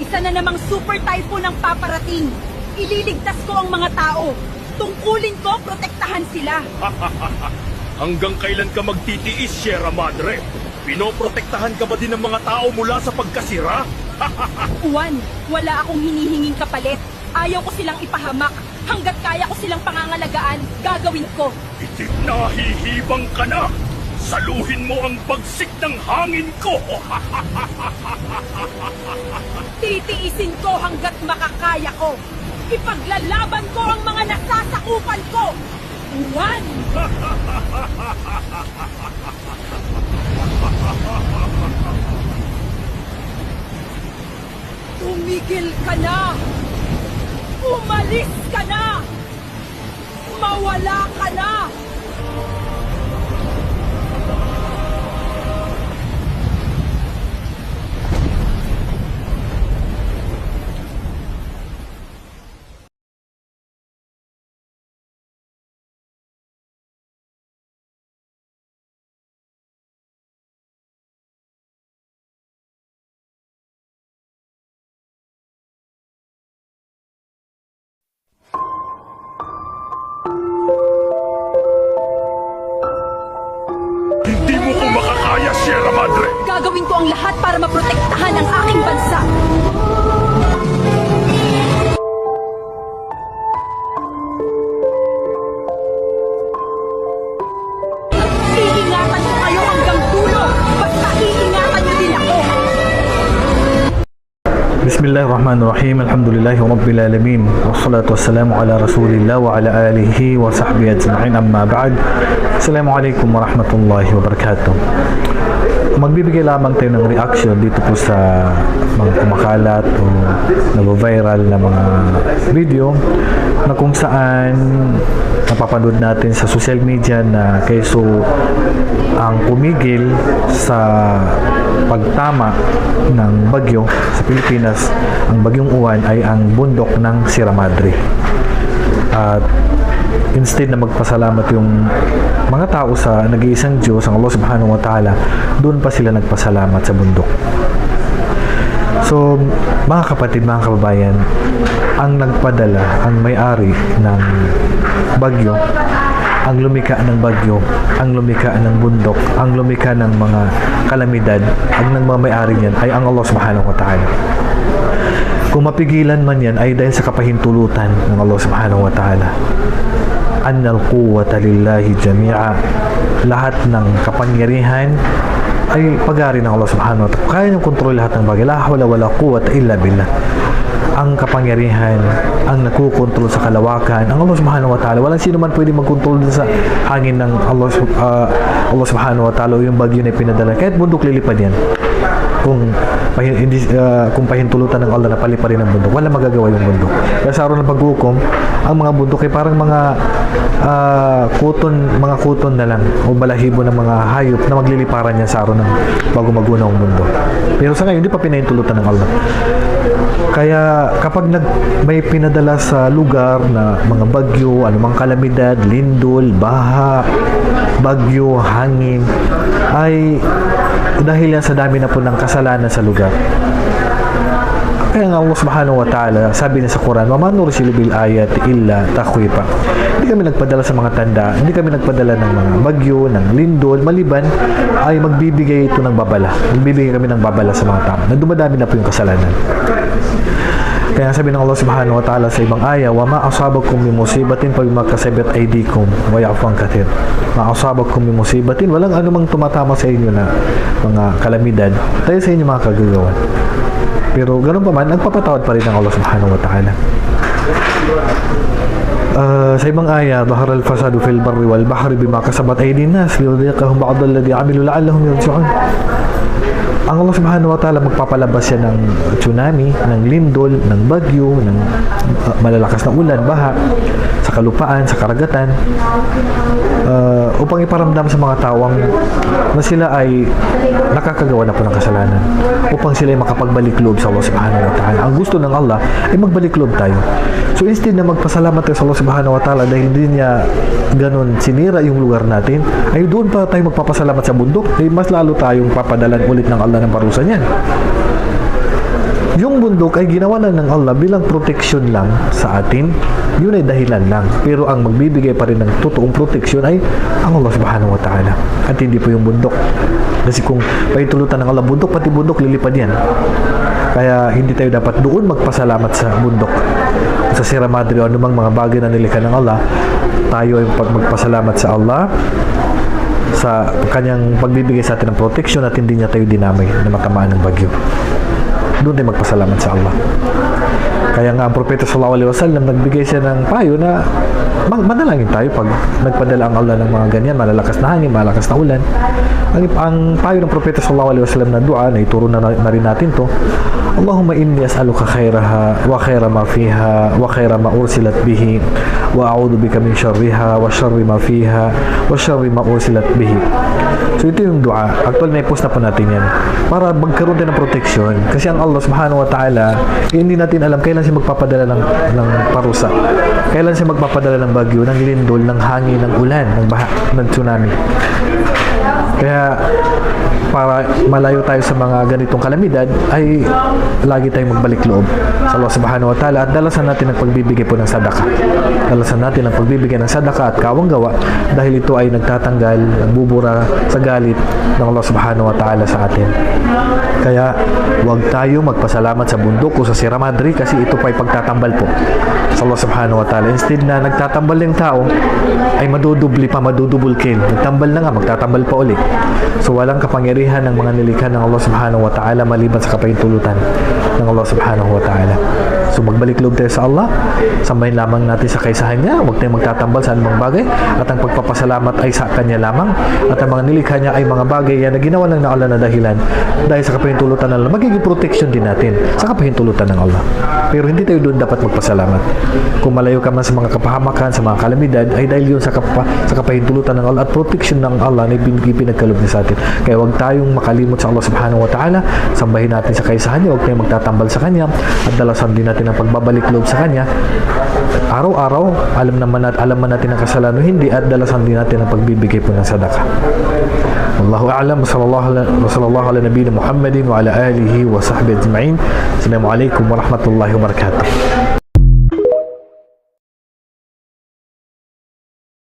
Isa na namang super typhoon ang paparating. Ililigtas ko ang mga tao. Tungkulin ko, protektahan sila. Hanggang kailan ka magtitiis, Sierra Madre? Pinoprotektahan ka ba din ng mga tao mula sa pagkasira? Juan, wala akong hinihinging kapalit. Ayaw ko silang ipahamak. Hanggat kaya ko silang pangangalagaan, gagawin ko. Itik nahihibang ka na! Saluhin mo ang bagsik ng hangin ko! Titiisin ko hanggat makakaya ko. Ipaglalaban ko ang mga nasasakupan ko. Juan! Tumigil ka na! Umalis ka na! Mawala ka na! Makakaya, Sierra Madre! Gagawin ko ang lahat para maprotektahan ang aking bansa. Bismillahirrahmanirrahim. Alhamdulillahirabbil alamin. Wassalatu wassalamu ala Rasulillah wa ala alihi wa sahbihi ajma'in. Amma ba'd. Assalamu alaikum warahmatullahi wabarakatuh. Magbibigay lamang tayo ng reaction dito po sa mga kumakalat o nag-viral na mga video na kung saan napapanood natin sa social media na keso ang pumigil sa pagtama ng bagyo sa Pilipinas, ang bagyong uwan ay ang bundok ng Sierra Madre. At instead na magpasalamat yung mga tao sa nag-iisang Diyos, ang Allah subhanahu wa ta'ala, doon pa sila nagpasalamat sa bundok. So, mga kapatid, mga kababayan, ang nagpadala, ang may-ari ng bagyo, ang lumika ng bagyo, ang lumika ng bundok, ang lumika ng mga kalamidad, ang nang mga may-ari niyan ay ang Allah subhanahu wa ta'ala. Kung mapigilan man yan ay dahil sa kapahintulutan ng Allah subhanahu wa ta'ala. Annal quwwata lillahi jami'a. Lahat ng kapangyarihan ay pag-ari ng Allah subhanahu wa ta'ala. Kaya niyong kontrol lahat ng bagay. La hawla wala quwwata illa billah. Ang kapangyarihan, ang nakukontrol sa kalawakan, ang Allah subhanahu wa ta'ala. Walang sino man pwede magkontrol sa hangin ng Allah, ah, Allah subhanahu wa ta'ala yung bagyo na pinadala. Kahit bundok lilipad yan kung pahin, hindi ah, kung pahintulutan ng Allah na paliparin ang bundok wala magagawa yung bundok kaya sa araw ng paghukom ang mga bundok ay parang mga ah, kuton mga kuton na lang o balahibo ng mga hayop na magliliparan niya sa araw ng bago magunaw ang mundo pero sa ngayon hindi pa pinahintulutan ng Allah kaya kapag nag, may pinadala sa lugar na mga bagyo, anumang kalamidad, lindol, baha, bagyo, hangin, ay dahil yan sa dami na po ng kasalanan sa lugar. Kaya nga Allah subhanahu wa ta'ala, sabi niya sa Quran, Mama nursilu bil ayat illa takwipa. Hindi kami nagpadala sa mga tanda, hindi kami nagpadala ng mga bagyo, ng lindol, maliban ay magbibigay ito ng babala. Magbibigay kami ng babala sa mga tao. Na dumadami na po yung kasalanan. Kaya sabi ng Allah subhanahu wa ta'ala sa ibang aya, Wa ma'asabakum min musibatin pag magkasabit aydikum, wa ya'fang katir. Ma'asabakum min musibatin, walang anumang tumatama sa inyo na mga kalamidad, tayo sa inyo mga kagagawan. Pero ganun pa man, nagpapatawad pa rin ng Allah subhanahu wa ta'ala. آه sa ibang aya, ظهر الفساد في البر والبحر بما كسبت أيدي الناس ليذيقهم بعض الذي عملوا لعلهم يرجعون ang Allah subhanahu wa ta'ala magpapalabas yan ng tsunami, ng lindol, ng bagyo, ng uh, malalakas na ulan, baha, sa kalupaan, sa karagatan, uh, upang iparamdam sa mga tawang na sila ay nakakagawa na po ng kasalanan, upang sila ay makapagbalik loob sa Allah subhanahu wa ta'ala. Ang gusto ng Allah ay magbalik loob tayo. So instead na magpasalamat tayo sa Allah subhanahu wa ta'ala dahil hindi niya ganun sinira yung lugar natin, ay doon pa tayo magpapasalamat sa bundok, ay mas lalo tayong papadalan ulit ng Allah ng parusa niyan. Yung bundok ay ginawa lang ng Allah bilang protection lang sa atin. Yun ay dahilan lang. Pero ang magbibigay pa rin ng totoong protection ay ang Allah subhanahu wa ta'ala. At hindi po yung bundok. Kasi kung pahintulutan ng Allah bundok, pati bundok lilipad yan. Kaya hindi tayo dapat doon magpasalamat sa bundok. Sa Sierra Madre o anumang mga bagay na nilikha ng Allah, tayo ay magpasalamat sa Allah sa kanyang pagbibigay sa atin ng protection at hindi niya tayo dinamay na matamaan ng bagyo. Doon tayo magpasalamat sa Allah. Kaya nga ang propeta sallallahu alaihi wasallam nagbigay siya ng payo na mag- manalangin tayo pag nagpadala ang Allah ng mga ganyan, malalakas na hangin, malalakas na ulan. Ang, ang payo ng propeta sallallahu alaihi wasallam na dua na ituro na, na rin natin to. Allahumma inni as'aluka khairaha wa khaira ma fiha wa khaira ma ursilat bihi wa a'udhu bika min syarriha wa syarri ma fiha wa syarri ma ursilat bihi. So ito yung dua. Actual may post na po natin yan. Para magkaroon tayo ng protection. Kasi ang Allah subhanahu wa ta'ala, eh, hindi natin alam kailan siya magpapadala ng, ng parusa. Kailan siya magpapadala ng bagyo, ng lindol, ng hangin, ng ulan, ng baha, ng tsunami. Kaya para malayo tayo sa mga ganitong kalamidad ay lagi tayong magbalik loob sa Allah subhanahu wa ta'ala at dalasan natin ang pagbibigay po ng sadaka. Dalasan natin ang pagbibigay ng sadaka at kawang gawa dahil ito ay nagtatanggal, nagbubura sa galit ng Allah subhanahu wa ta'ala sa atin. Kaya huwag tayo magpasalamat sa bundok o sa Sierra Madre kasi ito pa ay pagtatambal po sa Allah subhanahu wa ta'ala. Instead na nagtatambal yung tao ay madudubli pa, madudubul kill. Nagtambal na nga, magtatambal pa uli. So walang kapangyarihan ng mga nilikha ng Allah subhanahu wa ta'ala maliban sa kapahintulutan ng Allah subhanahu wa ta'ala. So magbalik loob tayo sa Allah, sambahin lamang natin sa kaisahan niya, huwag tayong magtatambal sa anumang bagay, at ang pagpapasalamat ay sa Kanya lamang, at ang mga nilikha niya ay mga bagay yan na ginawa ng Allah na dahilan. Dahil sa kapahintulutan ng Allah, magiging protection din natin sa kapahintulutan ng Allah. Pero hindi tayo doon dapat magpasalamat. Kung malayo ka man sa mga kapahamakan, sa mga kalamidad, ay dahil yun sa, kapa, sa kapahintulutan ng Allah at protection ng Allah na ipinagkaloob niya sa atin. Kaya huwag tayong makalimot sa Allah subhanahu wa ta'ala, sambahin natin sa kaisahan niya, huwag tayong magtatambal sa Kanya, at dalasan din natin natin ang pagbabalik loob sa Kanya, araw-araw, alam naman at alam man natin ang kasalanan hindi at dalasan din natin ang pagbibigay po ng sadaka. Wallahu a'lam, sallallahu sallallahu ala nabiyina Muhammadin wa ala alihi wa sahbihi ajma'in. Assalamu alaikum wa rahmatullahi wa barakatuh.